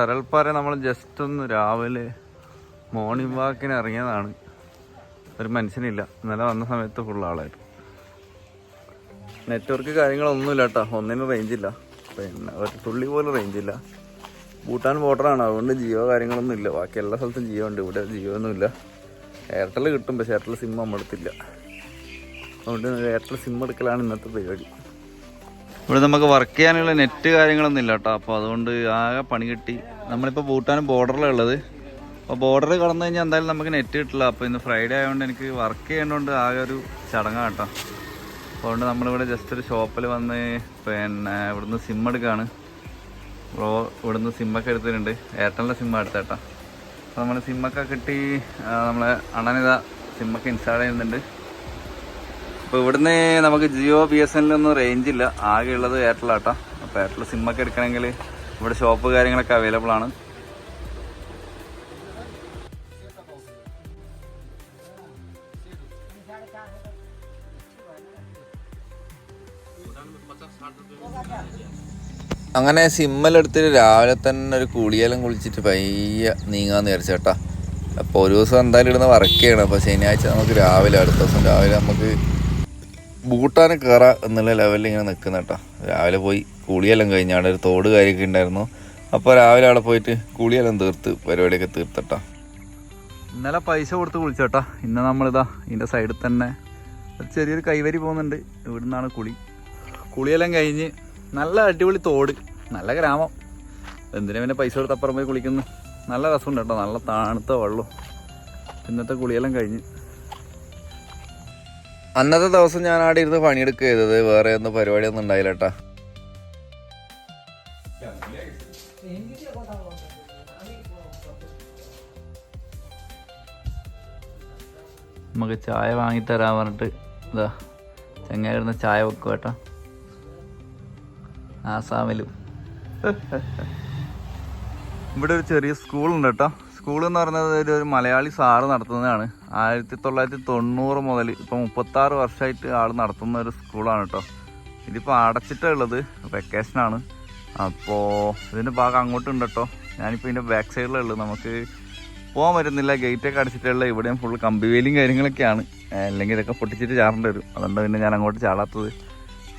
സരൽപ്പാറ നമ്മൾ ജസ്റ്റ് ഒന്ന് രാവിലെ മോർണിംഗ് വാക്കിന് ഇറങ്ങിയതാണ്. ഒരു മനുഷ്യനില്ല. ഇന്നലെ വന്ന സമയത്ത് ഫുൾ ആളായിരുന്നു. നെറ്റ്വർക്ക് കാര്യങ്ങളൊന്നുമില്ല കേട്ടോ ഒന്നിനും റേഞ്ചില്ല പിന്നെ ഒരു തുള്ളി പോലും റേഞ്ചില്ല ഭൂട്ടാൻ ബോർഡറാണ് അതുകൊണ്ട് ജിയോ കാര്യങ്ങളൊന്നും ഇല്ല. ബാക്കി എല്ലാ സ്ഥലത്തും ജിയോ ഉണ്ട്. ഇവിടെ ജിയോ ഒന്നുമില്ല എയർടെൽ കിട്ടും. പക്ഷേ എയർടെൽ സിം നമ്മളെടുത്തില്ല. അതുകൊണ്ട് എയർടെൽ സിം എടുക്കലാണ് ഇന്നത്തെ പരിപാടി. ഇവിടെ നമുക്ക് വർക്ക് ചെയ്യാനുള്ള നെറ്റ് കാര്യങ്ങളൊന്നും ഇല്ല കേട്ടോ അപ്പോൾ അതുകൊണ്ട് ആകെ പണി കിട്ടി. നമ്മളിപ്പോൾ ഭൂട്ടാനും ബോർഡറിലുള്ളത് അപ്പോൾ ബോർഡർ കടന്നു കഴിഞ്ഞാൽ എന്തായാലും നമുക്ക് നെറ്റ് കിട്ടില്ല. അപ്പോൾ ഇന്ന് ഫ്രൈഡേ ആയതുകൊണ്ട് എനിക്ക് വർക്ക് ചെയ്യേണ്ടതുകൊണ്ട് ആകെ ഒരു ചടങ്ങാണ് കേട്ടോ അതുകൊണ്ട് നമ്മളിവിടെ ജസ്റ്റ് ഒരു ഷോപ്പിൽ വന്ന് പിന്നെ ഇവിടുന്ന് സിം എടുക്കുകയാണ് ബ്രോ ഇവിടുന്ന് സിമ്മൊക്കെ എടുത്തിട്ടുണ്ട്. എയർടെലിന്റെ സിമ്മ എടുത്തേട്ടാ അപ്പോൾ നമ്മൾ സിമ്മൊക്കെ കിട്ടി നമ്മളെ അണനിത സിമ്മൊക്കെ ഇൻസ്റ്റാൾ ചെയ്യുന്നുണ്ട്. അപ്പോൾ ഇവിടുന്ന് നമുക്ക് ജിയോ ബി എസ് എല്ലൊന്നും റേഞ്ച് ഇല്ല. ആകെ ഉള്ളത് എയർടെൽ ആട്ടാ. അപ്പോൾ എയർടെൽ സിമ്മൊക്കെ എടുക്കണമെങ്കിൽ ഇവിടെ ഷോപ്പ് കാര്യങ്ങളൊക്കെ അവൈലബിൾ ആണ്. അങ്ങനെ സിമ്മലെടുത്തിട്ട് രാവിലെ തന്നെ ഒരു കുളിയെല്ലാം കുളിച്ചിട്ട് പയ്യ നീങ്ങാന്ന് വിചാരിച്ചേട്ടാ അപ്പോൾ ഒരു ദിവസം എന്തായാലും ഇടുന്ന വർക്ക് ചെയ്യണം. അപ്പോൾ ശനിയാഴ്ച നമുക്ക് രാവിലെ അടുത്ത ദിവസം രാവിലെ നമുക്ക് ബൂട്ടാനെ കയറാം എന്നുള്ള ലെവലിൽ ഇങ്ങനെ നിൽക്കുന്ന കേട്ടോ രാവിലെ പോയി കുളിയെല്ലാം കഴിഞ്ഞ അവിടെ ഒരു തോട് കാര്യമൊക്കെ ഉണ്ടായിരുന്നു അപ്പോൾ രാവിലെ അവിടെ പോയിട്ട് കുളിയെല്ലാം തീർത്ത് പരിപാടിയൊക്കെ തീർത്തട്ടാ ഇന്നലെ പൈസ കൊടുത്ത് കുളിച്ചോട്ടാ ഇന്ന് നമ്മളിതാ ഇതിന്റെ സൈഡിൽ തന്നെ ചെറിയൊരു കൈവരി പോകുന്നുണ്ട്. ഇവിടുന്നാണ് കുളി. കുളിയെല്ലാം കഴിഞ്ഞ് നല്ല അടിപൊളി തോട് നല്ല ഗ്രാമം. എന്തിനാ പിന്നെ പൈസ കൊടുത്ത് അപ്പുറം പോയി കുളിക്കുന്നു? നല്ല രസമുണ്ട് കേട്ടോ നല്ല തണുത്ത വെള്ളം ഇന്നത്തെ കുളിയെല്ലാം കഴിഞ്ഞ് അന്നത്തെ ദിവസം ഞാൻ അവിടെ ഇരുന്ന് പണിയെടുക്കുക ചെയ്തത്. വേറെ ഒന്നും പരിപാടിയൊന്നും ഉണ്ടായില്ല കേട്ടാ നമുക്ക് ചായ വാങ്ങിത്തരാൻ പറഞ്ഞിട്ട് ഇതാ ചെങ്ങായിരുന്ന ചായ വെക്കും കേട്ടോ ആസാമിലും. ഇവിടെ ഒരു ചെറിയ സ്കൂളുണ്ട് കേട്ടോ സ്കൂൾ എന്ന് പറയുന്നത് ഒരു മലയാളി സാറ് നടത്തുന്നതാണ്. ആയിരത്തി തൊള്ളായിരത്തി തൊണ്ണൂറ് മുതൽ ഇപ്പോൾ മുപ്പത്താറ് വർഷമായിട്ട് ആൾ നടത്തുന്ന ഒരു സ്കൂളാണ് കേട്ടോ ഇതിപ്പോൾ അടച്ചിട്ടുള്ളത് വെക്കേഷനാണ് അപ്പോൾ ഇതിന്റെ ഭാഗം അങ്ങോട്ടുണ്ട് കേട്ടോ ഞാനിപ്പോൾ ഇതിന്റെ ബാക്ക് സൈഡിലുള്ളത് നമുക്ക് പോകാൻ പറ്റുന്നില്ല. ഗേറ്റൊക്കെ അടച്ചിട്ടുള്ള ഇവിടെയും ഫുൾ കമ്പിവേലിയും കാര്യങ്ങളൊക്കെയാണ്. അല്ലെങ്കിൽ ഇതൊക്കെ പൊട്ടിച്ചിട്ട് ചാടേണ്ടി വരും. അതുകൊണ്ട് പിന്നെ ഞാൻ അങ്ങോട്ട് ചാടാത്തത്.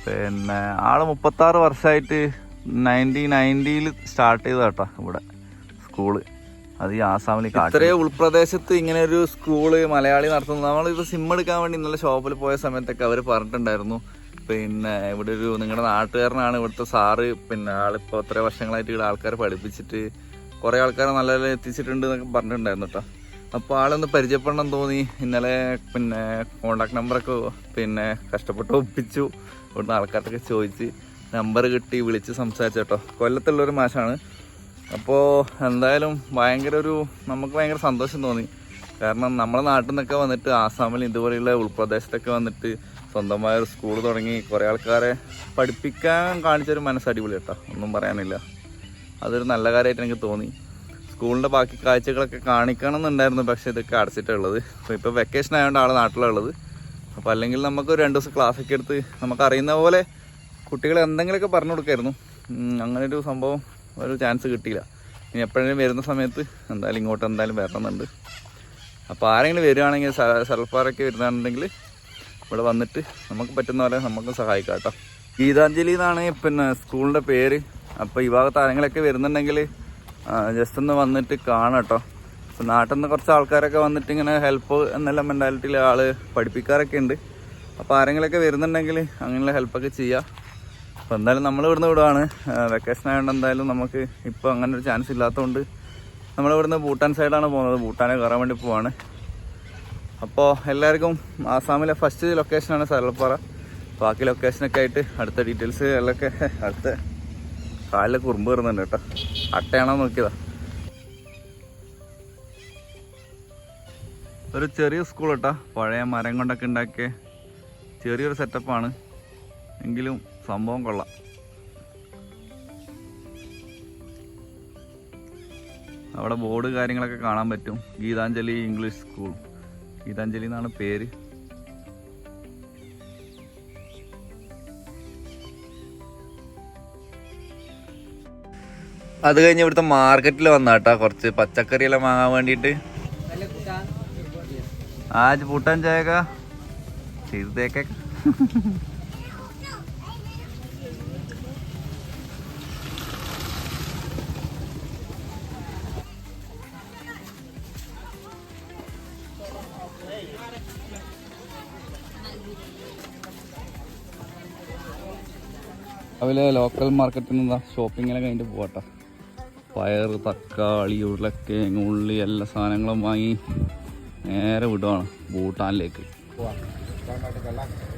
പിന്നെ ആൾ മുപ്പത്താറ് വർഷമായിട്ട് നയന്റീൻ നയന്റിയിൽ സ്റ്റാർട്ട് ചെയ്തതാട്ടോ ഇവിടെ സ്കൂൾ അത് ഈ ആസാമിൽ ഇത്രയും ഉൾപ്രദേശത്ത് ഇങ്ങനെ ഒരു സ്കൂൾ മലയാളി നടത്തുന്നത്. നമ്മളിത് സിം എടുക്കാൻ വേണ്ടി ഇന്നലെ ഷോപ്പിൽ പോയ സമയത്തൊക്കെ അവർ പറഞ്ഞിട്ടുണ്ടായിരുന്നു. പിന്നെ ഇവിടെ ഒരു നിങ്ങളുടെ നാട്ടുകാരനാണ് ഇവിടുത്തെ സാറ്. പിന്നെ ആളിപ്പോൾ എത്ര വർഷങ്ങളായിട്ട് ഇവിടെ ആൾക്കാരെ പഠിപ്പിച്ചിട്ട് കുറേ ആൾക്കാരെ നല്ല നല്ല എത്തിച്ചിട്ടുണ്ട് എന്നൊക്കെ പറഞ്ഞിട്ടുണ്ടായിരുന്നു കേട്ടോ അപ്പോൾ ആളൊന്ന് പരിചയപ്പെടണം തോന്നി. ഇന്നലെ പിന്നെ കോണ്ടാക്ട് നമ്പറൊക്കെ പിന്നെ കഷ്ടപ്പെട്ട് ഒപ്പിച്ചു. ഇവിടുന്ന് ആൾക്കാർക്കൊക്കെ ചോദിച്ച് നമ്പർ കിട്ടി വിളിച്ച് സംസാരിച്ചു കേട്ടോ കൊല്ലത്തുള്ളൊരു മാഷാണ്. അപ്പോൾ എന്തായാലും ഭയങ്കര ഒരു നമുക്ക് ഭയങ്കര സന്തോഷം തോന്നി. കാരണം നമ്മുടെ നാട്ടിൽ നിന്നൊക്കെ വന്നിട്ട് ആസാമിൽ ഇതുപോലെയുള്ള ഉൾപ്രദേശത്തൊക്കെ വന്നിട്ട് സ്വന്തമായ ഒരു സ്കൂൾ തുടങ്ങി കുറേ ആൾക്കാരെ പഠിപ്പിക്കാൻ കാണിച്ചൊരു മനസ്സ് അടിപൊളി കേട്ടോ. ഒന്നും പറയാനില്ല. അതൊരു നല്ല കാര്യമായിട്ട് എനിക്ക് തോന്നി. സ്കൂളിന്റെ ബാക്കി കാഴ്ചകളൊക്കെ കാണിക്കണം എന്നുണ്ടായിരുന്നു പക്ഷേ ഇതൊക്കെ അടച്ചിട്ടുള്ളത് അപ്പോൾ ഇപ്പോൾ വെക്കേഷൻ ആയതുകൊണ്ട് ആൾ നാട്ടിലുള്ളത് അപ്പോൾ അല്ലെങ്കിൽ നമുക്ക് രണ്ട് ദിവസം ക്ലാസ്സൊക്കെ എടുത്ത് നമുക്ക് അറിയുന്ന പോലെ കുട്ടികളെ എന്തെങ്കിലുമൊക്കെ പറഞ്ഞു കൊടുക്കായിരുന്നു. അങ്ങനൊരു സംഭവം ഒരു ചാൻസ് കിട്ടിയില്ല. ഇനി എപ്പോഴെങ്കിലും വരുന്ന സമയത്ത് എന്തായാലും ഇങ്ങോട്ട് എന്തായാലും വരണമെന്നുണ്ട്. അപ്പോൾ ആരെങ്കിലും വരികയാണെങ്കിൽ സൽഫാറൊക്കെ വരുന്നുണ്ടെങ്കിൽ ഇവിടെ വന്നിട്ട് നമുക്ക് പറ്റുന്ന പോലെ നമുക്ക് സഹായിക്കാം കേട്ടോ. ഗീതാഞ്ജലി എന്നാണ് പിന്നെ സ്കൂളിന്റെ പേര്. അപ്പോൾ ഈ ഭാഗത്ത് ആരെങ്കിലൊക്കെ വരുന്നുണ്ടെങ്കിൽ ജസ്റ്റ് ഒന്ന് വന്നിട്ട് കാണാം കേട്ടോ. അപ്പോൾ നാട്ടിൽ നിന്ന് കുറച്ച് ആൾക്കാരൊക്കെ വന്നിട്ട് ഇങ്ങനെ ഹെൽപ്പ് എന്നുള്ള മെന്റാലിറ്റിയിൽ ആൾ പഠിപ്പിക്കാറൊക്കെ ഉണ്ട്. അപ്പോൾ ആരെങ്കിലൊക്കെ വരുന്നുണ്ടെങ്കിൽ അങ്ങനെയുള്ള ഹെൽപ്പൊക്കെ ചെയ്യാം. അപ്പോൾ എന്തായാലും നമ്മൾ ഇവിടുന്ന് വിടുവാണ്. വെക്കേഷൻ ആയതുകൊണ്ട് എന്തായാലും നമുക്ക് ഇപ്പോൾ അങ്ങനെ ഒരു ചാൻസ് ഇല്ലാത്തതുകൊണ്ട് നമ്മൾ ഇവിടുന്ന് ഭൂട്ടാൻ സൈഡാണ് പോകുന്നത്. ഭൂട്ടാനെ കയറാൻ വേണ്ടി പോവാണ്. അപ്പോൾ എല്ലാവർക്കും ആസാമിലെ ഫസ്റ്റ് ലൊക്കേഷനാണ് സരളപ്പാറ. ബാക്കി ലൊക്കേഷനൊക്കെ ആയിട്ട് അടുത്ത ഡീറ്റെയിൽസ് എല്ലൊക്കെ അടുത്ത കാലിൽ കുറുമ്പ് കയറുന്നുണ്ട് കേട്ടോ. അട്ടയാണോ നോക്കിയതാ. ഒരു ചെറിയ സ്കൂൾ കേട്ടോ. പഴയ മരം കൊണ്ടൊക്കെ ഉണ്ടാക്കിയ ചെറിയൊരു സെറ്റപ്പാണ് എങ്കിലും സംഭവം കൊള്ളാം. അവിടെ ബോർഡ് കാര്യങ്ങളൊക്കെ കാണാൻ പറ്റും. Geethanjali English school. ഗീതാഞ്ജലി എന്നാണ് പേര്. അത് കഴിഞ്ഞ് ഇവിടുത്തെ മാർക്കറ്റിൽ വന്നാട്ടാ കുറച്ച് പച്ചക്കറിയെല്ലാം വാങ്ങാൻ വേണ്ടിയിട്ട്. ആജ് പൂട്ടാൻ ചായക ചെയ്തേക്ക രാവിലെ ലോക്കൽ മാർക്കറ്റിൽ നിന്ന് ഷോപ്പിങ്ങിലൊക്കെ കഴിഞ്ഞിട്ട് പോകട്ടെ പയർ തക്കാളി ഉരുളക്കിഴങ്ങ് ഉള്ളി എല്ലാ സാധനങ്ങളും വാങ്ങി നേരെ വിടുവാണ് ഭൂട്ടാനിലേക്ക്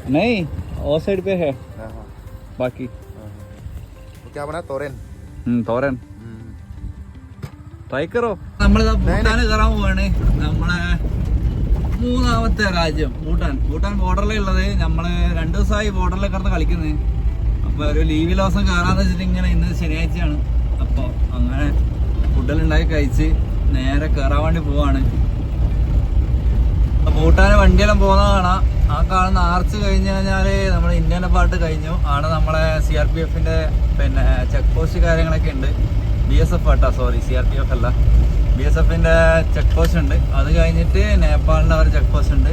नहीं और साइड पे है बाकी क्या बना तोरन हम्म, തോരൻ ട്രൈ കറോ നമ്മളിതാ ഭൂട്ടാന് കയറാൻ പോവാണ് നമ്മളെ മൂന്നാമത്തെ രാജ്യം ഭൂട്ടാൻ ഭൂട്ടാൻ ബോർഡറിലേ ഉള്ളത് നമ്മള് രണ്ടു ദിവസമായി ബോർഡറിൽ കിടന്ന് കളിക്കുന്നത് ഒരു ലീവ് ദിവസം കയറാന്ന് വെച്ചിട്ട് ഇങ്ങനെ ഇന്ന് ശനിയാഴ്ചയാണ്. അപ്പോൾ അങ്ങനെ ഫുഡെല്ലാം ഉണ്ടാക്കി കഴിച്ച് നേരെ കയറാൻ വേണ്ടി പോവാണ്. ഭൂട്ടാന് വണ്ടിയെല്ലാം പോകുന്ന കാണാം. ആ കാണുന്ന ആർച്ച് കഴിഞ്ഞ് കഴിഞ്ഞാൽ നമ്മുടെ ഇന്ത്യന്റെ പാട്ട് കഴിഞ്ഞു. ആണ് നമ്മളെ സി ആർ പി എഫിന്റെ പിന്നെ ചെക്ക് പോസ്റ്റ് കാര്യങ്ങളൊക്കെ ഉണ്ട്. ബി എസ് എഫ് ആട്ടാ sorry C R P F അല്ല. ബി എസ് എഫിന്റെ ചെക്ക് പോസ്റ്റ് ഉണ്ട്. അത് കഴിഞ്ഞിട്ട് നേപ്പാളിന്റെ അവർ ചെക്ക് പോസ്റ്റ് ഉണ്ട്.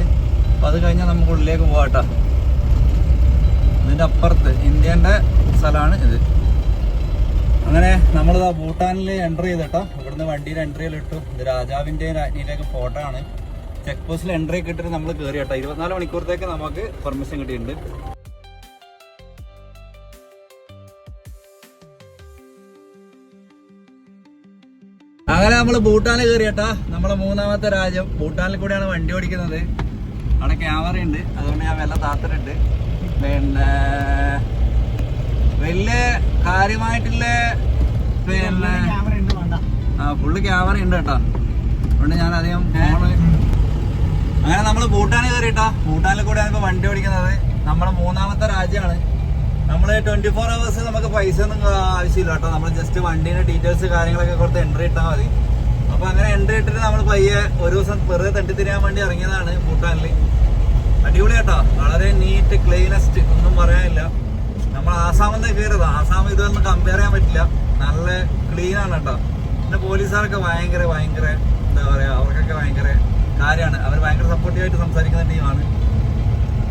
അപ്പൊ അത് കഴിഞ്ഞാൽ നമുക്ക് ഉള്ളിലേക്ക് പോവാട്ടാ. ഇതിന്റെ അപ്പുറത്ത് ഇന്ത്യന്റെ സ്ഥലമാണ് ഇത്. അങ്ങനെ നമ്മളിതാ ഭൂട്ടാനിൽ എന്റർ ചെയ്തിട്ടോ. ഇവിടുന്ന് വണ്ടിയിൽ എൻട്രി ഇട്ടു ഇത് രാജാവിന്റെ രാജ്ഞിയുടെയൊക്കെ ഫോട്ടോ ആണ് ചെക്ക് പോസ്റ്റിൽ എൻട്രി ഒക്കെ ഇട്ടിട്ട് നമ്മൾ കയറി കേട്ടോ ഇരുപത്തിനാല് മണിക്കൂറത്തേക്ക് നമുക്ക് പെർമിഷൻ കിട്ടിയിട്ടുണ്ട്. അങ്ങനെ നമ്മൾ ഭൂട്ടാനിൽ കയറി കേട്ടാ നമ്മളെ മൂന്നാമത്തെ രാജ്യം. ഭൂട്ടാനിൽ കൂടെയാണ് വണ്ടി ഓടിക്കുന്നത്. അവിടെ ക്യാമറ ഉണ്ട്. അതുകൊണ്ട് ഞാൻ വെള്ളം താത്തിട്ടുണ്ട് പിന്നെ വലിയ കാര്യമായിട്ടുള്ള പിന്നെ ആ ഫുള്ള് ക്യാമറ ഉണ്ട് കേട്ടോ. അതുകൊണ്ട് ഞാൻ അധികം അങ്ങനെ നമ്മൾ ഭൂട്ടാനിൽ കയറിയിട്ടാ ഭൂട്ടാനിൽ കൂടെയാണ് ഇപ്പൊ വണ്ടി ഓടിക്കുന്നത്. നമ്മുടെ മൂന്നാമത്തെ രാജ്യമാണ്. നമ്മൾ ട്വന്റി ഫോർ അവേഴ്സ് നമുക്ക് പൈസ ഒന്നും ആവശ്യമില്ല കേട്ടോ. നമ്മൾ ജസ്റ്റ് വണ്ടീന്റെ ഡീറ്റെയിൽസ് കാര്യങ്ങളൊക്കെ കൊടുത്ത് എൻട്രി ഇട്ടാൽ മതി. അപ്പൊ അങ്ങനെ എൻട്രി ഇട്ടിട്ട് നമ്മൾ പയ്യെ ഒരു ദിവസം വെറുതെ തട്ടിത്തിരിയാൻ വേണ്ടി ഇറങ്ങിയതാണ് ഭൂട്ടാനിൽ അടിപൊളി കേട്ടോ. വളരെ നീറ്റ് ക്ലീനസ്റ്റ് ഒന്നും പറയാനില്ല. നമ്മൾ ആസാമിന്ന് കയറിയത്. ആസാം ഇതൊന്നും കമ്പയർ ചെയ്യാൻ പറ്റില്ല. നല്ല ക്ലീൻ ആണ് കേട്ടോ. പിന്നെ പോലീസുകാരൊക്കെ ഭയങ്കര ഭയങ്കര എന്താ പറയാ അവർക്കൊക്കെ ഭയങ്കര കാര്യമാണ്. അവർ ഭയങ്കര സപ്പോർട്ടീവായിട്ട് സംസാരിക്കുന്ന ടീമാണ്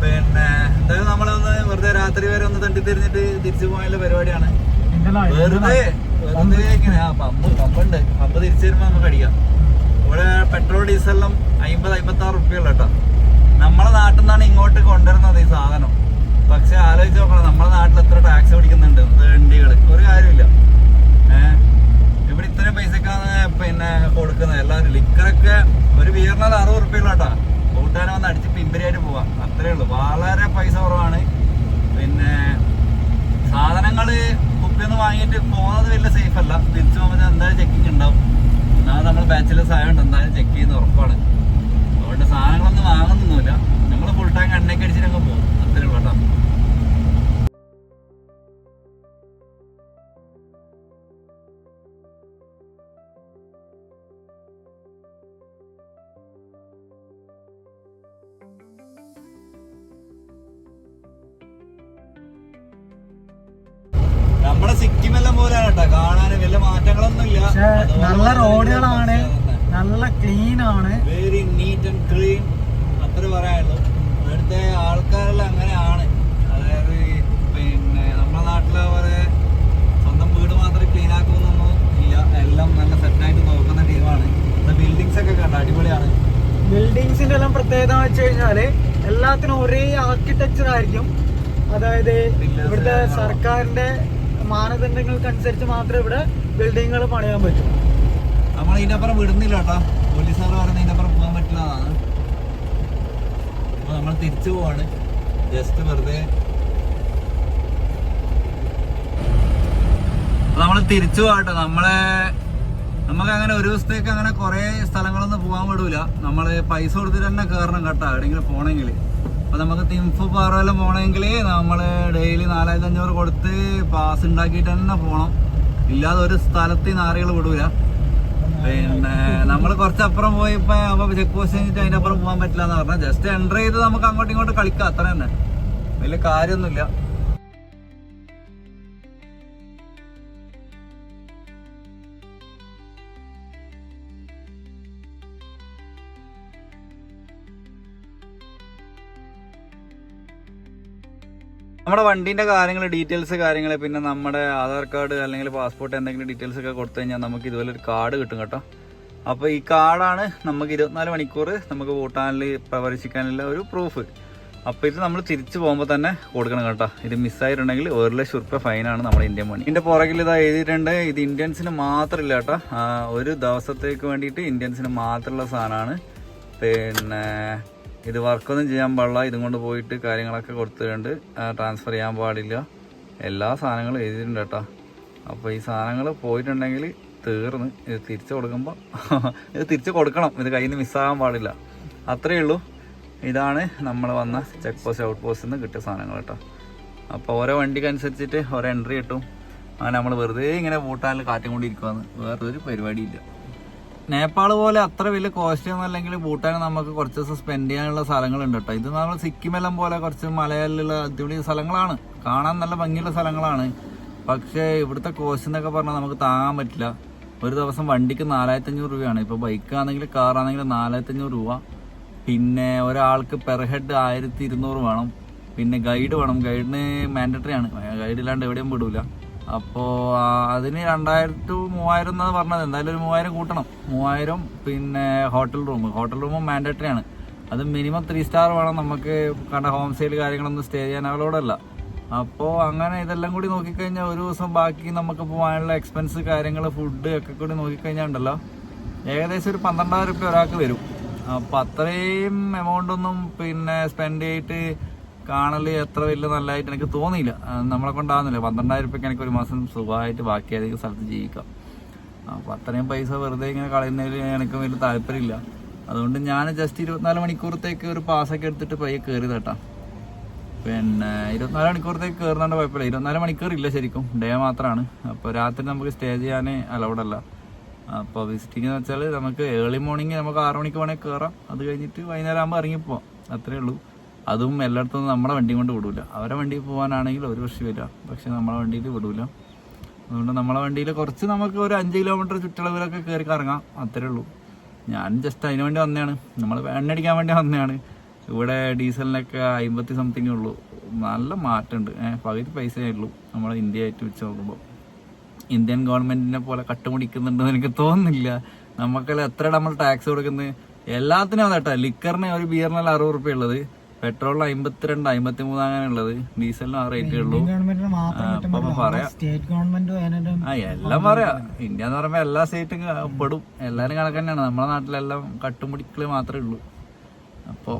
പിന്നെ എന്തായാലും നമ്മളൊന്ന് വെറുതെ രാത്രി വരെ ഒന്ന് തട്ടി തിരിഞ്ഞിട്ട് തിരിച്ചു പോകാനുള്ള പരിപാടിയാണ്. വെറുതെ വെറുതെ ഇങ്ങനെ ആ പമ്പ് പമ്പുണ്ട്. പമ്പ് തിരിച്ചു വരുമ്പോ നമുക്ക് അടിക്കാം. ഇവിടെ പെട്രോൾ ഡീസലിനും അമ്പത് അമ്പത്താറ് റുപ്യ റുപ്യ കേട്ടോ. നമ്മളെ നാട്ടിൽ നിന്നാണ് ഇങ്ങോട്ട് കൊണ്ടുവരുന്നത് ഈ സാധനം. പക്ഷെ ആലോചിച്ച് നോക്കണം നമ്മളെ നാട്ടിൽ എത്ര ടാക്സ് പിടിക്കുന്നുണ്ട് വണ്ടികൾ ഒരു കാര്യമില്ല ഏഹ് ഇവിടെ ഇത്രയും പൈസക്കാണ് പിന്നെ കൊടുക്കുന്നത്. എല്ലാവരും ലിക്കറൊക്കെ ഒരു ബിയറിനത് അറുപത് റുപ്യ കേട്ടോ. ഭൂട്ടാനെ വന്ന് അടിച്ച് പിമ്പരിയായിട്ട് പോവാം. അത്രേ ഉള്ളൂ. വളരെ പൈസ കുറവാണ്. പിന്നെ സാധനങ്ങൾ കുപ്പിയൊന്ന് വാങ്ങിയിട്ട് പോകുന്നത് വലിയ സേഫ് അല്ല. തിരിച്ചു പോകുമ്പോൾ എന്തായാലും ചെക്കിങ് ഉണ്ടാവും എന്നാൽ നമ്മൾ ബാച്ചിലേഴ്സ് ആയതുകൊണ്ട് എന്തായാലും ചെക്ക് ചെയ്യുന്ന ഉറപ്പാണ്. അതുകൊണ്ട് സാധനങ്ങളൊന്നും വാങ്ങുന്നൊന്നുമില്ല. നമ്മൾ ഫുൾ ടാങ്ക് എണ്ണയ്ക്ക് അടിച്ചിട്ടങ്ങ് പോകും. അത്രേ ഉള്ളൂ കേട്ടോ. നമ്മുടെ സിക്കിമെല്ലാം പോലെയാണ് കേട്ടോ. കാണാൻ വലിയ മാറ്റങ്ങളൊന്നും ഇല്ല നല്ല റോഡുകളാണ് നല്ല ക്ലീൻ ആണ്. വെരി നീറ്റ് ആൻഡ് ക്ലീൻ അത്ര പറയാനുള്ളൂ. ഇവിടുത്തെ ആൾക്കാരെല്ലാം അങ്ങനെയാണ്. അതായത് പിന്നെ നമ്മുടെ നാട്ടിലെ പോലെ സ്വന്തം വീട് മാത്രം ക്ലീൻ ആക്കുമെന്നൊന്നും ഇല്ല. എല്ലാം നല്ല സെറ്റായിട്ട് നോക്കുന്ന ടീമാണ് ബിൽഡിങ്സ് ഒക്കെ കണ്ട? അടിപൊളിയാണ്. ബിൽഡിങ്സിന്റെ എല്ലാം പ്രത്യേകത വെച്ച് കഴിഞ്ഞാൽ എല്ലാത്തിനും ഒരേ ആർക്കിടെക്ചർ ആയിരിക്കും. അതായത് ഇവിടുത്തെ? സർക്കാരിന്റെ മാനദണ്ഡങ്ങൾക്ക് അനുസരിച്ച് മാത്രമേ ഇവിടെ ബിൽഡിങ്ങുകൾ പണിയാൻ പറ്റൂ. നമ്മൾ ഇതിന്റെ അപ്പുറം വിടുന്നില്ല കേട്ടോ. പോലീസുകാർ പറയുന്നത് ഇതിന്റെ അപ്പുറം പോകാൻ പറ്റില്ല എന്നാണ്. അപ്പൊ നമ്മൾ തിരിച്ചു പോവാണ്. ജസ്റ്റ് വെറുതെ. നമ്മൾ തിരിച്ചു പോകട്ടോ നമ്മളെ നമുക്ക് അങ്ങനെ ഒരു ദിവസത്തേക്ക് അങ്ങനെ കുറേ സ്ഥലങ്ങളൊന്നും പോകാൻ വിടൂല. നമ്മൾ പൈസ കൊടുത്തിട്ട് തന്നെ കയറണം കേട്ടോ എവിടെയെങ്കിലും പോകണമെങ്കിൽ അപ്പൊ നമുക്ക് തിംഫു പാറയെല്ലാം പോകണമെങ്കിൽ നമ്മൾ ഡെയിലി നാലായിരത്തി അഞ്ഞൂറ് കൊടുത്ത് പാസ് ഉണ്ടാക്കിയിട്ട് തന്നെ പോകണം ഇല്ലാതെ ഒരു സ്ഥലത്ത് നാറികൾ വിടൂല. പിന്നെ നമ്മൾ കുറച്ചപ്പുറം പോയി ഇപ്പൊ ചെക്ക് പോസ്റ്റ് കഴിഞ്ഞിട്ട് അതിന്റെ അപ്പുറം പോകാൻ പറ്റില്ല എന്ന് പറഞ്ഞാൽ ജസ്റ്റ് എന്റർ ചെയ്ത് നമുക്ക് അങ്ങോട്ടും ഇങ്ങോട്ടും കളിക്കാം അത്ര തന്നെ വലിയ കാര്യമൊന്നുമില്ല നമ്മുടെ വണ്ടീന്റെ കാര്യങ്ങൾ ഡീറ്റെയിൽസ് കാര്യങ്ങൾ പിന്നെ നമ്മുടെ ആധാർ കാർഡ് അല്ലെങ്കിൽ പാസ്പോർട്ട് എന്തെങ്കിലും ഡീറ്റെയിൽസ് ഒക്കെ കൊടുത്തു കഴിഞ്ഞാൽ നമുക്ക് ഇതുപോലെ ഒരു കാർഡ് കിട്ടും കേട്ടോ. അപ്പോൾ ഈ കാർഡാണ് നമുക്ക് ഇരുപത്തിനാല് മണിക്കൂർ നമുക്ക് ഭൂട്ടാനിൽ പ്രവേശിക്കാനുള്ള ഒരു പ്രൂഫ് അപ്പോൾ ഇത് നമ്മൾ തിരിച്ചു പോകുമ്പോൾ തന്നെ കൊടുക്കണം കേട്ടോ. ഇത് മിസ്സായിട്ടുണ്ടെങ്കിൽ ഒരു ലക്ഷം റുപ്യ ഫൈനാണ് നമ്മുടെ ഇന്ത്യൻ മണി ഇതിന്റെ പുറകിൽ ഇതാ എഴുതിയിട്ടുണ്ട് ഇത് ഇന്ത്യൻസിന് മാത്രമില്ല കേട്ടോ. ഒരു ദിവസത്തേക്ക് വേണ്ടിയിട്ട് ഇന്ത്യൻസിന് മാത്രമുള്ള സാധനമാണ്. പിന്നെ ഇത് വർക്കൊന്നും ചെയ്യാൻ പാടില്ല. ഇതും കൊണ്ട് പോയിട്ട് കാര്യങ്ങളൊക്കെ കൊടുത്തിട്ടുണ്ട്. ട്രാൻസ്ഫർ ചെയ്യാൻ പാടില്ല. എല്ലാ സാധനങ്ങളും എഴുതിയിട്ടുണ്ട് കേട്ടോ. അപ്പോൾ ഈ സാധനങ്ങൾ പോയിട്ടുണ്ടെങ്കിൽ തീർന്ന്. ഇത് തിരിച്ചു കൊടുക്കുമ്പോൾ ഇത് തിരിച്ചു കൊടുക്കണം. ഇത് കയ്യിൽ നിന്ന് മിസ്സാകാൻ പാടില്ല. അത്രയേ ഉള്ളൂ. ഇതാണ് നമ്മൾ വന്ന ചെക്ക് പോസ്റ്റ് ഔട്ട് പോസ്റ്റിൽ നിന്ന് കിട്ടിയ സാധനങ്ങൾ കേട്ടോ. അപ്പോൾ ഓരോ വണ്ടിക്ക് അനുസരിച്ചിട്ട് ഓരോ എൻട്രി കിട്ടും. അങ്ങനെ നമ്മൾ വെറുതെ ഇങ്ങനെ ഭൂട്ടാനിൽ കാറ്റും കൊണ്ടിരിക്കുവാന്ന്. വേറൊരു പരിപാടിയില്ല. നേപ്പാൾ പോലെ അത്ര വലിയ കോസ്റ്റ് ഒന്നും അല്ലെങ്കിൽ ഭൂട്ടാൻ നമുക്ക് കുറച്ച് ദിവസം സ്പെൻഡ് ചെയ്യാനുള്ള സ്ഥലങ്ങളുണ്ട് കേട്ടോ. ഇത് നമ്മൾ സിക്കിമെല്ലാം പോലെ കുറച്ച് മലയാളിലുള്ള അടിപൊളി സ്ഥലങ്ങളാണ്. കാണാൻ നല്ല ഭംഗിയുള്ള സ്ഥലങ്ങളാണ്. പക്ഷേ ഇവിടുത്തെ കോസ്റ്റ് എന്നൊക്കെ പറഞ്ഞാൽ നമുക്ക് താങ്ങാൻ പറ്റില്ല. ഒരു ദിവസം വണ്ടിക്ക് നാലായിരത്തി അഞ്ഞൂറ് രൂപയാണ്. ഇപ്പോൾ ബൈക്കാണെങ്കിൽ കാറാണെങ്കിൽ നാലായിരത്തി അഞ്ഞൂറ് രൂപ. പിന്നെ ഒരാൾക്ക് പെർ ഹെഡ് ആയിരത്തി ഇരുന്നൂറ് വേണം. പിന്നെ ഗൈഡ് വേണം. ഗൈഡിന് മാൻഡറ്ററി ആണ്. ഗൈഡ് ഇല്ലാണ്ട് എവിടെയും വിടൂല. അപ്പോൾ അതിന് രണ്ടായിരം ടു മൂവായിരം എന്നാണ് പറഞ്ഞത്. എന്തായാലും ഒരു മൂവായിരം കൂട്ടണം. മൂവായിരം പിന്നെ ഹോട്ടൽ റൂം. ഹോട്ടൽ റൂമും മാൻഡേറ്ററി ആണ്. അത് മിനിമം ത്രീ സ്റ്റാർ വേണം നമുക്ക് കണ്ട ഹോം സ്റ്റേയിൽ കാര്യങ്ങളൊന്നും സ്റ്റേ ചെയ്യാൻ അവളോടല്ല അപ്പോൾ അങ്ങനെ ഇതെല്ലാം കൂടി നോക്കിക്കഴിഞ്ഞാൽ ഒരു ദിവസം ബാക്കി നമുക്ക് പോകാനുള്ള എക്സ്പെൻസ് കാര്യങ്ങൾ ഫുഡ് ഒക്കെ കൂടി നോക്കിക്കഴിഞ്ഞാൽ ഉണ്ടല്ലോ. ഏകദേശം ഒരു പന്ത്രണ്ടായിരം റുപ്യ ഒരാൾക്ക് വരും. അപ്പം അത്രയും എമൗണ്ട് ഒന്നും പിന്നെ സ്പെൻഡ് ചെയ്തിട്ട് കാണൽ എത്ര വലിയ നല്ലതായിട്ട് എനിക്ക് തോന്നിയില്ല. നമ്മളെ കൊണ്ടാകുന്നില്ല പന്ത്രണ്ടായിരം രൂപയ്ക്ക് എനിക്ക് ഒരു മാസം സുഖമായിട്ട് ബാക്കി ഏതെങ്കിലും സ്ഥലത്ത് ജീവിക്കാം. അപ്പോൾ അത്രയും പൈസ വെറുതെ ഇങ്ങനെ കളയുന്നതിൽ എനിക്ക് വലിയ താല്പര്യമില്ല. അതുകൊണ്ട് ഞാൻ ജസ്റ്റ് ഇരുപത്തിനാല് മണിക്കൂറത്തേക്ക് ഒരു പാസ്സൊക്കെ എടുത്തിട്ട് പയ്യെ കയറി തട്ടാം പിന്നെ ഇരുപത്തിനാല് മണിക്കൂറത്തേക്ക് കയറുന്നതുകൊണ്ട് കുഴപ്പമില്ല. ഇരുപത്തിനാല് മണിക്കൂർ ഇല്ല ശരിക്കും. ഡേ മാത്രമാണ് അപ്പോൾ രാത്രി നമുക്ക് സ്റ്റേ ചെയ്യാൻ അലൗഡ് അല്ല അപ്പോൾ വിസിറ്റിംഗ് എന്ന് വെച്ചാൽ നമുക്ക് ഏർലി മോർണിംഗ് നമുക്ക് ആറ് മണിക്ക് വേണമെങ്കിൽ കയറാം അത് കഴിഞ്ഞിട്ട് വൈകുന്നേരം ആകുമ്പോൾ ഇറങ്ങിപ്പോവാം. അത്രേ ഉള്ളൂ. അതും എല്ലായിടത്തും നമ്മുടെ വണ്ടി കൊണ്ട് വിടൂല. അവരെ വണ്ടിയിൽ പോകാനാണെങ്കിൽ ഒരു വിഷയമില്ല പക്ഷെ നമ്മളെ വണ്ടിയിൽ വിടൂല. അതുകൊണ്ട് നമ്മളെ വണ്ടിയിൽ കുറച്ച് നമുക്ക് ഒരു അഞ്ച് കിലോമീറ്റർ ചുറ്റളവിലൊക്കെ കയറി കറങ്ങാം. അത്രേ ഉള്ളൂ. ഞാൻ ജസ്റ്റ് അതിന് വേണ്ടി വന്നതാണ്. നമ്മൾ എണ്ണടിക്കാൻ വേണ്ടി വന്നതാണ്. ഇവിടെ ഡീസലിനൊക്കെ അമ്പത്തി സംതിങ് ഉള്ളൂ. നല്ല മാറ്റമുണ്ട്. പകുതി പൈസയേ ഉള്ളൂ. നമ്മളെ ഇന്ത്യ ആയിട്ട് വെച്ച് നോക്കുമ്പോൾ ഇന്ത്യൻ ഗവൺമെന്റിനെ പോലെ കട്ടുമുടിക്കുന്നുണ്ടെന്ന് എനിക്ക് തോന്നുന്നില്ല. നമുക്കെല്ലാം എത്ര നമ്മൾ ടാക്സ് കൊടുക്കുന്നത്? എല്ലാത്തിനും അതാട്ടാ. ലിക്കറിന് ഒരു ബിയറിനെല്ലാം അറുപത് റുപ്യ ഉള്ളത്. പെട്രോളിന് അമ്പത്തിരണ്ട് അമ്പത്തി മൂന്ന് അങ്ങനെ ഉള്ളത് ഡീസലിന് ആ റേറ്റ് ഉള്ളൂ. അപ്പൊ പറയാം. ആ എല്ലാം പറയാ. ഇന്ത്യ എന്ന് പറയുമ്പോ എല്ലാ സ്റ്റേറ്റും പെടും. എല്ലാരും കണക്ക് തന്നെയാണ്. നമ്മുടെ നാട്ടിലെല്ലാം കട്ടുമുടിക്കൽ മാത്രമേ ഉള്ളൂ. അപ്പോൾ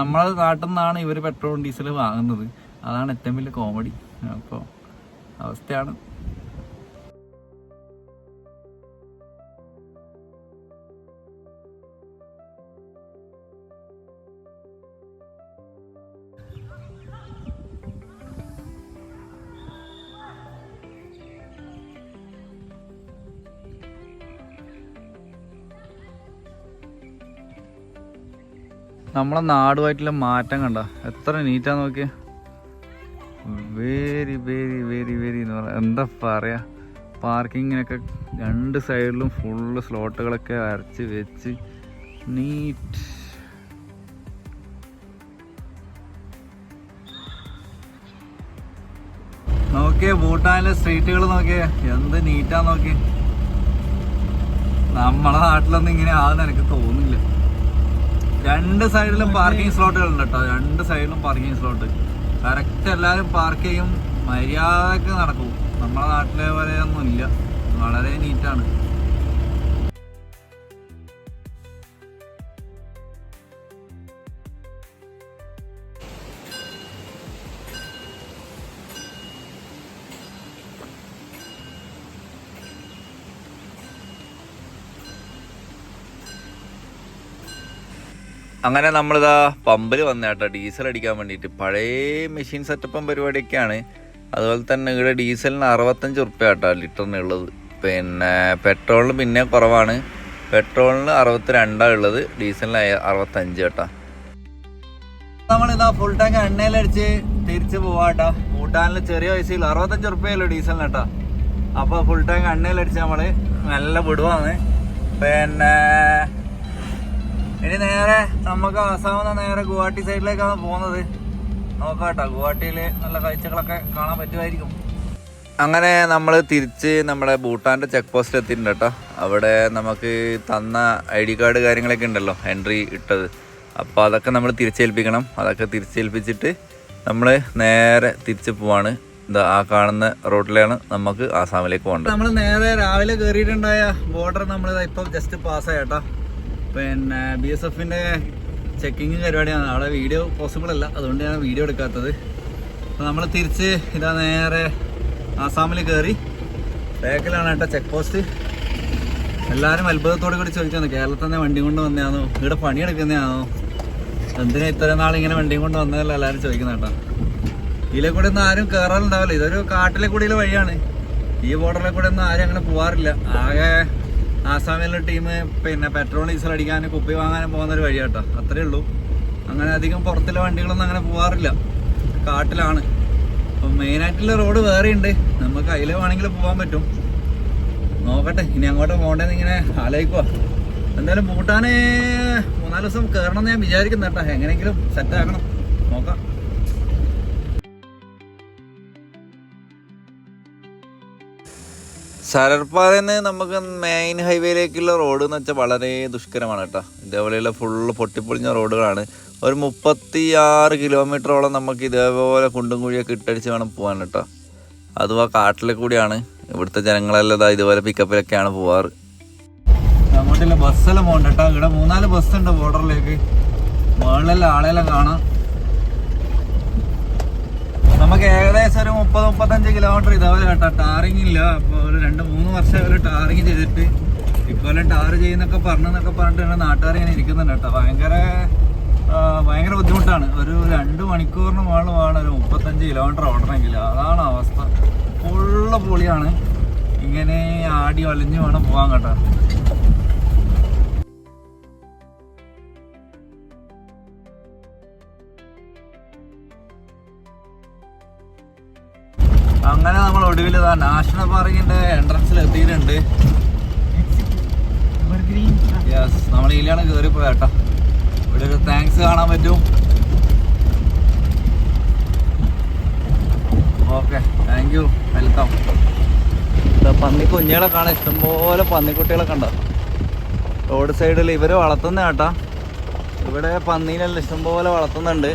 നമ്മളെ നാട്ടിൽ നിന്നാണ് ഇവർ പെട്രോളും ഡീസലും വാങ്ങുന്നത്. അതാണ് ഏറ്റവും വലിയ കോമഡി അപ്പോൾ അവസ്ഥയാണ്. നമ്മളെ നാടുമായിട്ടുള്ള മാറ്റം കണ്ട? എത്ര നീറ്റാ നോക്കിയ. വെരി വെരി വെരി വെരി എന്ന് പറയാം. എന്താ പറയാ? പാർക്കിങ്ങിനൊക്കെ രണ്ട് സൈഡിലും ഫുള്ള് സ്ലോട്ടുകളൊക്കെ അരച്ച് വെച്ച് നീറ്റ് നോക്കിയേ ഭൂട്ടാനിലെ സ്ട്രീറ്റുകൾ നോക്കിയേ. എന്ത് നീറ്റാ നോക്കി നമ്മളെ നാട്ടിലൊന്നും ഇങ്ങനെ ആകുന്ന എനിക്ക് തോന്നുന്നില്ല. രണ്ട് സൈഡിലും പാർക്കിംഗ് സ്ലോട്ടുകൾ ഉണ്ട് കേട്ടോ രണ്ട് സൈഡിലും പാർക്കിംഗ് സ്ലോട്ട് കറക്റ്റ് എല്ലാവരും പാർക്ക് ചെയ്യും. മര്യാദയ്ക്ക് നടക്കും. നമ്മുടെ നാട്ടിലെ പോലെ ഒന്നും ഇല്ല വളരെ നീറ്റാണ് അങ്ങനെ നമ്മളിതാ പമ്പിൽ വന്ന കേട്ടോ ഡീസൽ അടിക്കാൻ വേണ്ടിയിട്ട് പഴയ മെഷീൻ സെറ്റപ്പും പരിപാടിയൊക്കെയാണ്. അതുപോലെ തന്നെ ഇവിടെ ഡീസലിന് അറുപത്തഞ്ച് ഉറുപ്പ്യ കേട്ടോ ലിറ്ററിന് ഉള്ളത് പിന്നെ പെട്രോളിന് പിന്നെ കുറവാണ്. പെട്രോളിന് അറുപത്തി രണ്ടാണ് ഉള്ളത്. ഡീസലിന് അറുപത്തഞ്ച് കേട്ടോ നമ്മളിതാ ഫുൾ ടാങ്ക് എണ്ണയിലടിച്ച് തിരിച്ച് പോവാട്ടോ. ഭൂട്ടാനിൽ ചെറിയ പൈസയിൽ അറുപത്തഞ്ച് ഉറുപ്പ്യല്ലോ ഡീസലിന് കേട്ടോ അപ്പോൾ ഫുൾ ടാങ്ക് എണ്ണയിലടിച്ച് നമ്മൾ നല്ല വിടുവാണ്. പിന്നെ ഇനി നേരെ നമുക്ക് ആസാമെന്ന നേരെ ഗുവാഹട്ടി സൈഡിലേക്കാണ് പോകുന്നത്. നോക്കാട്ടോ കേട്ടോ ഗുവാഹട്ടിയിൽ നല്ല കാഴ്ചകളൊക്കെ കാണാൻ പറ്റുമായിരിക്കും. അങ്ങനെ നമ്മൾ തിരിച്ച് നമ്മുടെ ഭൂട്ടാന്റെ ചെക്ക് പോസ്റ്റിൽ എത്തിയിട്ടുണ്ട് കേട്ടോ. അവിടെ നമുക്ക് തന്ന ഐ ഡി കാർഡ് കാര്യങ്ങളൊക്കെ ഉണ്ടല്ലോ എൻട്രി ഇട്ടത്. അപ്പോൾ അതൊക്കെ നമ്മൾ തിരിച്ചേൽപ്പിക്കണം. അതൊക്കെ തിരിച്ചേൽപ്പിച്ചിട്ട് നമ്മൾ നേരെ തിരിച്ച് പോവാണ്. എന്താ ആ കാണുന്ന റോഡിലാണ് നമുക്ക് ആസാമിലേക്ക് പോകേണ്ടത്. നമ്മൾ നേരെ രാവിലെ കയറിയിട്ടുണ്ടായ ബോർഡർ നമ്മൾ ഇപ്പോൾ ജസ്റ്റ് പാസ്സായി കേട്ടോ. പിന്നെ ബി എസ് എഫിന്റെ ചെക്കിങ് പരിപാടിയാണ്. അവിടെ വീഡിയോ പോസിബിൾ അല്ല. അതുകൊണ്ട് ഞാൻ വീഡിയോ എടുക്കാത്തത്. അപ്പോൾ നമ്മൾ തിരിച്ച് ഇതാ നേരെ ആസാമിൽ കയറി ബാക്കിലാണ് കേട്ടോ ചെക്ക് പോസ്റ്റ് എല്ലാവരും അത്ഭുതത്തോടെ കൂടി ചോദിച്ചാണ് കേരളത്തിൽ തന്നെ വണ്ടി കൊണ്ട് വന്നതാണോ? ഇവിടെ പണിയെടുക്കുന്നതാണോ? എന്തിനാ ഇത്രയും നാൾ ഇങ്ങനെ വണ്ടിയും കൊണ്ട് വന്നതല്ല എല്ലാവരും ചോദിക്കുന്ന കേട്ടോ. ഇതിലെ കൂടെ ഒന്നും ആരും കയറാറുണ്ടാവില്ല ഇതൊരു കാട്ടിലെ കൂടിയുള്ള വഴിയാണ്. ഈ ബോർഡറിലെ കൂടെ ഒന്നും ആരും അങ്ങനെ പോവാറില്ല. ആകെ ആസാമിലെ ടീം പിന്നെ പെട്രോൾ ഡീസൽ അടിക്കാനും കുപ്പി വാങ്ങാനും പോകുന്ന ഒരു വഴിയാട്ടോ. അത്രേ ഉള്ളൂ. അങ്ങനെ അധികം പുറത്തുള്ള വണ്ടികളൊന്നും അങ്ങനെ പോകാറില്ല കാട്ടിലാണ്. അപ്പം മെയിനായിട്ടുള്ള റോഡ് വേറെ ഉണ്ട് നമുക്ക് അതിലെ വേണമെങ്കിൽ പോകാൻ പറ്റും. നോക്കട്ടെ. ഇനി അങ്ങോട്ട് പോകണ്ടെന്ന് ഇങ്ങനെ ആലോചിക്കുക എന്തായാലും ഭൂട്ടാന് മൂന്നാൽ ദിവസം കയറണം എന്ന് ഞാൻ വിചാരിക്കുന്നു കേട്ടോ. എങ്ങനെയെങ്കിലും സെറ്റ് ആക്കണം. നോക്കാം. സരർപ്പാതയിൽ നിന്ന് നമുക്ക് മെയിൻ ഹൈവേയിലേക്കുള്ള റോഡ് എന്ന് വെച്ചാൽ വളരെ ദുഷ്കരമാണ് കേട്ടോ. ഇതേപോലെയുള്ള ഫുള്ള് പൊട്ടിപ്പൊളിഞ്ഞ റോഡുകളാണ് ഒരു മുപ്പത്തി ആറ് കിലോമീറ്ററോളം നമുക്ക് ഇതേപോലെ കുണ്ടും കുഴിയൊക്കെ ഇട്ടടിച്ച് വേണം പോകാൻ കേട്ടോ. അതും ആ കാട്ടിലെ കൂടിയാണ്. ഇവിടുത്തെ ജനങ്ങളെല്ലാം ഇതാ ഇതുപോലെ പിക്കപ്പിലൊക്കെയാണ് പോവാറ്. അങ്ങോട്ടുള്ള ബസ്സെല്ലാം പോകണ്ട കേട്ടോ. ഇവിടെ മൂന്നാൽ ബസ്സുണ്ട് ബോർഡറിലേക്ക് മുകളിലെല്ലാം ആളെല്ലാം കാണാം. നമുക്ക് ഏകദേശം ഒരു മുപ്പത് മുപ്പത്തഞ്ച് കിലോമീറ്റർ ഇതേപോലെ കേട്ടോ. ടാറിങ് ഇല്ല. അപ്പോൾ ഒരു രണ്ട് മൂന്ന് വർഷം ഒരു ടാറിങ് ചെയ്തിട്ട് ഇപ്പോഴും ടാർ ചെയ്യുന്നൊക്കെ പറഞ്ഞെന്നൊക്കെ പറഞ്ഞിട്ട് നാട്ടുകാർ ഇങ്ങനെ ഇരിക്കുന്നുണ്ട് കേട്ടോ. ഭയങ്കര ഭയങ്കര ബുദ്ധിമുട്ടാണ്. ഒരു രണ്ട് മണിക്കൂറിന് മുകളിൽ വേണം ഒരു മുപ്പത്തഞ്ച് കിലോമീറ്റർ ഓടണമെങ്കിൽ. അതാണ് അവസ്ഥ. ഫുള്ള് പൊളിയാണ്. ഇങ്ങനെ ആടി വലഞ്ഞു വേണം പോകാൻ കേട്ടോ. അങ്ങനെ നമ്മൾ ഒടുവിൽ നാഷണൽ പാർക്കിന്റെ എൻട്രൻസിൽ എത്തിയിട്ടുണ്ട്. യെസ് നമ്മൾ ഇതിലാണ് കയറി കേട്ടോ. ഇവിടെ ഒരു താങ്ക്സ് കാണാൻ പറ്റും. ഓക്കെ താങ്ക് യു വെൽക്കം പന്നി കുഞ്ഞുങ്ങളെ കാണാൻ ഇഷ്ടംപോലെ പന്നിക്കുട്ടികളെ കണ്ട? റോഡ് സൈഡിൽ ഇവർ വളർത്തുന്ന കേട്ടാ. ഇവിടെ പന്നീനെല്ലാം ഇഷ്ടംപോലെ വളർത്തുന്നുണ്ട്.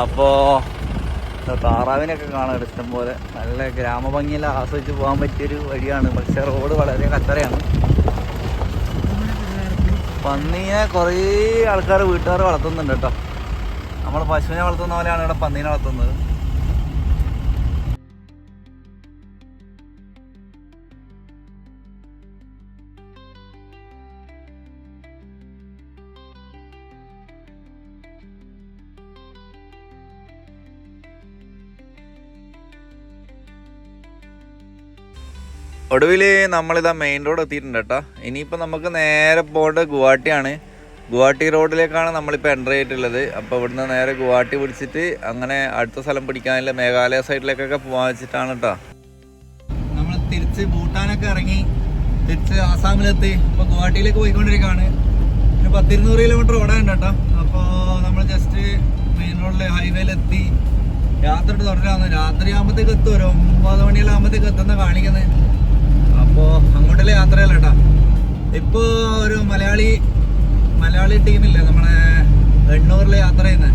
അപ്പോൾ താറാവിനൊക്കെ കാണാൻ ഇഷ്ടംപോലെ നല്ല ഗ്രാമഭംഗിയെല്ലാം ആസ്വദിച്ച് പോകാൻ പറ്റിയൊരു വഴിയാണ്. പക്ഷേ റോഡ് വളരെ കച്ചറയാണ്. പന്നീനെ കുറേ ആൾക്കാർ വീട്ടുകാർ വളർത്തുന്നുണ്ട് കേട്ടോ. നമ്മൾ പശുവിനെ വളർത്തുന്ന പോലെയാണ് ഇവിടെ പന്നീനെ വളർത്തുന്നത്. ഒടുവിൽ നമ്മളിതാ മെയിൻ റോഡ് എത്തിയിട്ടുണ്ട് കേട്ടോ ഇനിയിപ്പോൾ നമുക്ക് നേരെ പോകേണ്ടത് ഗുവാഹട്ടിയാണ്. ഗുവാഹട്ടി റോഡിലേക്കാണ് നമ്മളിപ്പോൾ എന്റർ ചെയ്തിട്ടുള്ളത് അപ്പോൾ ഇവിടുന്ന് നേരെ ഗുവാഹട്ടി പിടിച്ചിട്ട് അങ്ങനെ അടുത്ത സ്ഥലം പിടിക്കാനില്ല മേഘാലയ സൈഡിലേക്കൊക്കെ പോകാൻ വെച്ചിട്ടാണ് കേട്ടോ നമ്മൾ തിരിച്ച് ഭൂട്ടാനൊക്കെ ഇറങ്ങി തിരിച്ച് ആസാമിലെത്തി. ഇപ്പോൾ ഗുവാഹട്ടിയിലേക്ക് പോയിക്കൊണ്ടിരിക്കുകയാണ് ഒരു പത്തിരുന്നൂറ് കിലോമീറ്റർ ഓടാനുണ്ട് കേട്ടോ അപ്പോൾ നമ്മൾ ജസ്റ്റ് മെയിൻ റോഡിലെ ഹൈവേയിലെത്തി യാത്ര തുടരാന്ന് രാത്രി ആകുമ്പോഴത്തേക്ക് എത്തും. ഒരു ഒമ്പത് മണിയെല്ലാം ആകുമ്പോഴത്തേക്ക് എത്തുന്ന കാണിക്കുന്നത് അപ്പോൾ അങ്ങോട്ടുള്ള യാത്രയല്ല കേട്ടാ ഇപ്പോൾ ഒരു മലയാളി മലയാളി ടീമില്ലേ നമ്മളെ എണ്ണൂറിൽ യാത്ര ചെയ്യുന്നത്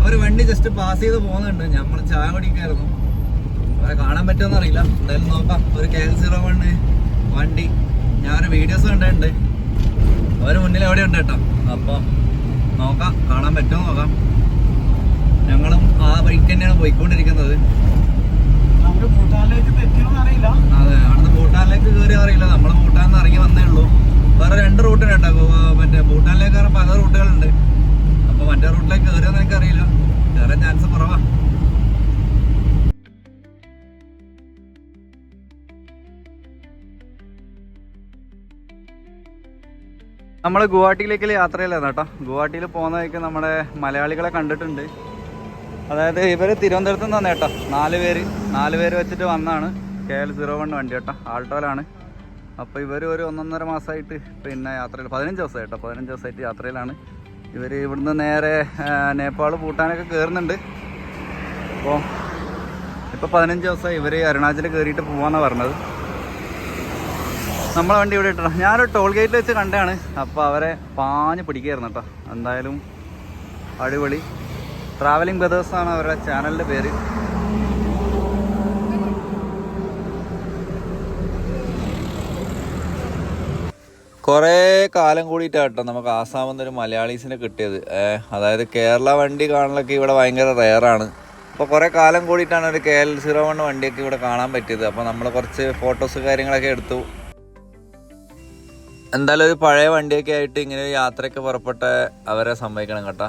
അവർ വണ്ടി ജസ്റ്റ് പാസ് ചെയ്ത് പോകുന്നുണ്ട്. നമ്മൾ ചായ കുടിക്കായിരുന്നു. അവരെ കാണാൻ പറ്റുമെന്ന് അറിയില്ല. എന്തായാലും നോക്കാം. ഒരു കെ എൽ സീറോ വണ് വണ്ടി. ഞാനൊരു വീഡിയോസ് കണ്ടിട്ടുണ്ട്. അവർ മുന്നിൽ എവിടെ ഉണ്ട് കേട്ടോ അപ്പോൾ നോക്കാം. കാണാൻ പറ്റുമോ നോക്കാം. ഞങ്ങളും ആ വഴിക്ക് തന്നെയാണ് പോയിക്കൊണ്ടിരിക്കുന്നത്. നമുക്ക് ഭൂട്ടാനിലേക്ക് തെറ്റിയൊന്നും അറിയില്ല. അതെ അവിടുന്ന് ഭൂട്ടാനിലേക്ക് കയറി അറിയില്ല. നമ്മൾ ഭൂട്ടാനിൽ നിന്ന് ഇറങ്ങി വന്നേ ഉള്ളൂ. വേറെ രണ്ട് കേട്ടോ. മറ്റേ ഭൂട്ടാനിലേക്ക് കയറാൻ പല റൂട്ടുകളുണ്ട് അപ്പോൾ മറ്റേ റൂട്ടിലേക്ക് കയറിയെന്ന് എനിക്കറിയില്ല. കയറാൻ ചാൻസ് നമ്മൾ ഗുവാഹട്ടിയിലേക്കുള്ള യാത്രയിലായിരുന്നു കേട്ടോ ഗുവാഹട്ടിയിൽ പോകുന്ന വഴിക്ക് നമ്മുടെ മലയാളികളെ കണ്ടിട്ടുണ്ട്. അതായത് ഇവർ തിരുവനന്തപുരത്ത് നിന്ന് വന്നേട്ടോ നാല് പേര് നാല് പേര് വെച്ചിട്ട് വന്നാണ് കെ എൽ സീറോ വൺ വണ്ടി കേട്ടോ. ആൾട്ടോയിലാണ് അപ്പോൾ ഇവർ ഒരു ഒന്നൊന്നര മാസമായിട്ട് പിന്നെ യാത്രയിൽ പതിനഞ്ച് ദിവസമായി കേട്ടോ. പതിനഞ്ച് ദിവസമായിട്ട് യാത്രയിലാണ്. ഇവർ ഇവിടുന്ന് നേരെ നേപ്പാൾ ഭൂട്ടാനൊക്കെ കയറുന്നുണ്ട് അപ്പോൾ ഇപ്പോൾ പതിനഞ്ച് ദിവസം ഇവർ അരുണാചൽ കയറിയിട്ട് പോവാന്നാണ് പറഞ്ഞത്. നമ്മളെ വണ്ടി ഇവിടെ ഇട്ടോ ഞാനൊരു ടോൾ ഗേറ്റിൽ വെച്ച് കണ്ടാണ് അപ്പോൾ അവരെ പാഞ്ഞ് പിടിക്കായിരുന്നു കേട്ടോ. എന്തായാലും അടിപൊളി. ട്രാവലിംഗ് ബ്രദേഴ്സ് ആണ് അവരുടെ ചാനലിന്റെ പേര്. കുറേ കാലം കൂടിയിട്ടാണ് കേട്ടോ നമുക്ക് ആസാമിൽ ഒരു മലയാളീസിനെ കിട്ടിയത്. അതായത് കേരള വണ്ടി കാണലൊക്കെ ഇവിടെ ഭയങ്കര റെയറാണ് അപ്പോൾ കുറേ കാലം കൂടിയിട്ടാണ് ഒരു കെ എൽ സീറോ വൺ വണ്ടിയൊക്കെ ഇവിടെ കാണാൻ പറ്റിയത്. അപ്പോൾ നമ്മൾ കുറച്ച് ഫോട്ടോസ് കാര്യങ്ങളൊക്കെ എടുത്തു. എന്തായാലും ഒരു പഴയ വണ്ടിയൊക്കെ ആയിട്ട് ഇങ്ങനെ യാത്രയൊക്കെ പുറപ്പെട്ട അവരെ സമ്മതിക്കണം കേട്ടോ.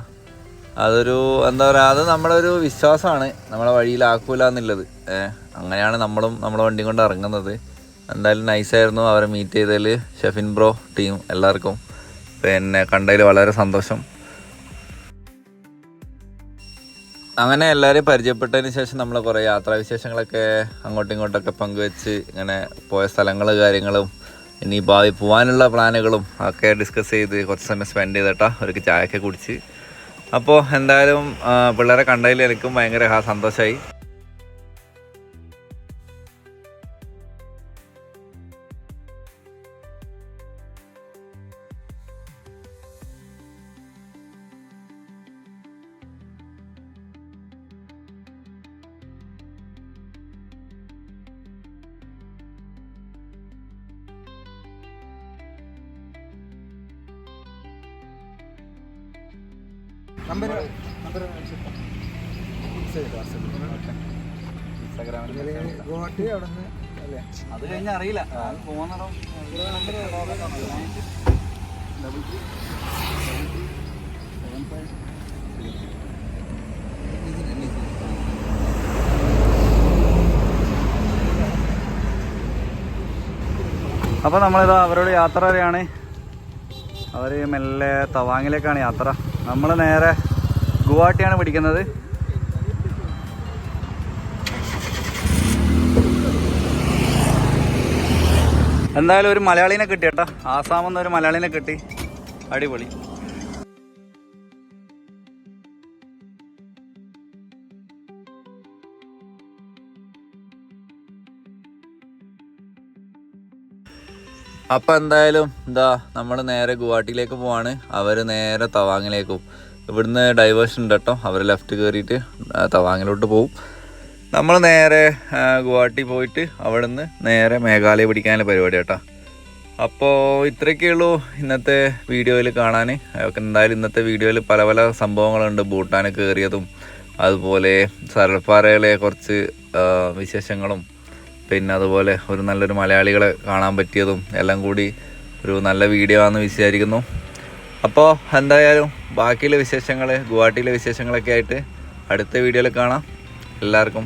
അതൊരു എന്താ പറയുക അത് നമ്മുടെ ഒരു വിശ്വാസമാണ്. നമ്മളെ വഴിയിലാക്കൂല എന്നുള്ളത്. അങ്ങനെയാണ് നമ്മളും നമ്മളെ വണ്ടി കൊണ്ട് ഇറങ്ങുന്നത്. എന്തായാലും നൈസായിരുന്നു അവരെ മീറ്റ് ചെയ്തതിൽ ഷെഫിൻ ബ്രോ ടീം എല്ലാവർക്കും. പിന്നെ കണ്ടതിൽ വളരെ സന്തോഷം. അങ്ങനെ എല്ലാവരെയും പരിചയപ്പെട്ടതിന് ശേഷം നമ്മൾ കുറേ യാത്രാവിശേഷങ്ങളൊക്കെ അങ്ങോട്ടും ഇങ്ങോട്ടൊക്കെ പങ്കുവെച്ച് ഇങ്ങനെ പോയ സ്ഥലങ്ങൾ കാര്യങ്ങളും ഇനി ഭാവി പോകാനുള്ള പ്ലാനുകളും ഒക്കെ ഡിസ്കസ് ചെയ്ത് കുറച്ച് സമയം സ്പെൻഡ് ചെയ്തിട്ടാ അവർക്ക് ചായയൊക്കെ കുടിച്ച്. അപ്പോൾ എന്തായാലും പിള്ളേരെ കണ്ടതിൽ എനിക്കും ഭയങ്കര സന്തോഷമായി അറിയില്ല. പോകുന്നതോ അപ്പോൾ നമ്മളിതാ അവരോട് യാത്ര അറിയാണ് അവർ മെല്ലെ തവാങ്ങിലേക്കാണ് യാത്ര. നമ്മൾ നേരെ ഗുവാഹട്ടിയാണ് പിടിക്കുന്നത്. എന്തായാലും ഒരു മലയാളീനെ കിട്ടി കേട്ടോ. ആസാമിൽ നിന്ന് ഒരു മലയാളീനെ കിട്ടി. അടിപൊളി. അപ്പം എന്തായാലും എന്താ നമ്മൾ നേരെ ഗുവാഹട്ടിയിലേക്ക് പോവാണ്. അവർ നേരെ തവാങ്ങിലേക്കും ഇവിടുന്ന് ഡൈവേഴ്ഷൻ ഉണ്ട് കേട്ടോ. അവർ ലെഫ്റ്റ് കയറിയിട്ട് തവാങ്ങിലോട്ട് പോവും. നമ്മൾ നേരെ ഗുവാഹട്ടി പോയിട്ട് അവിടുന്ന് നേരെ മേഘാലയ പിടിക്കാനുള്ള പരിപാടി കേട്ടോ. അപ്പോൾ ഇത്രയൊക്കെ ഇന്നത്തെ വീഡിയോയിൽ കാണാൻ എന്തായാലും ഇന്നത്തെ വീഡിയോയിൽ പല പല സംഭവങ്ങളുണ്ട്. ഭൂട്ടാൻ കയറിയതും അതുപോലെ സരൾപ്പാറയിലെ കുറച്ച് വിശേഷങ്ങളും പിന്നെ അതുപോലെ ഒരു നല്ലൊരു മലയാളികളെ കാണാൻ പറ്റിയതും എല്ലാം കൂടി ഒരു നല്ല വീഡിയോ ആണെന്ന് വിചാരിക്കുന്നു. അപ്പോൾ എന്തായാലും ബാക്കിയുള്ള വിശേഷങ്ങൾ ഗുവാഹട്ടിയിലെ വിശേഷങ്ങളൊക്കെ ആയിട്ട് അടുത്ത വീഡിയോയിൽ കാണാം. എല്ലാവർക്കും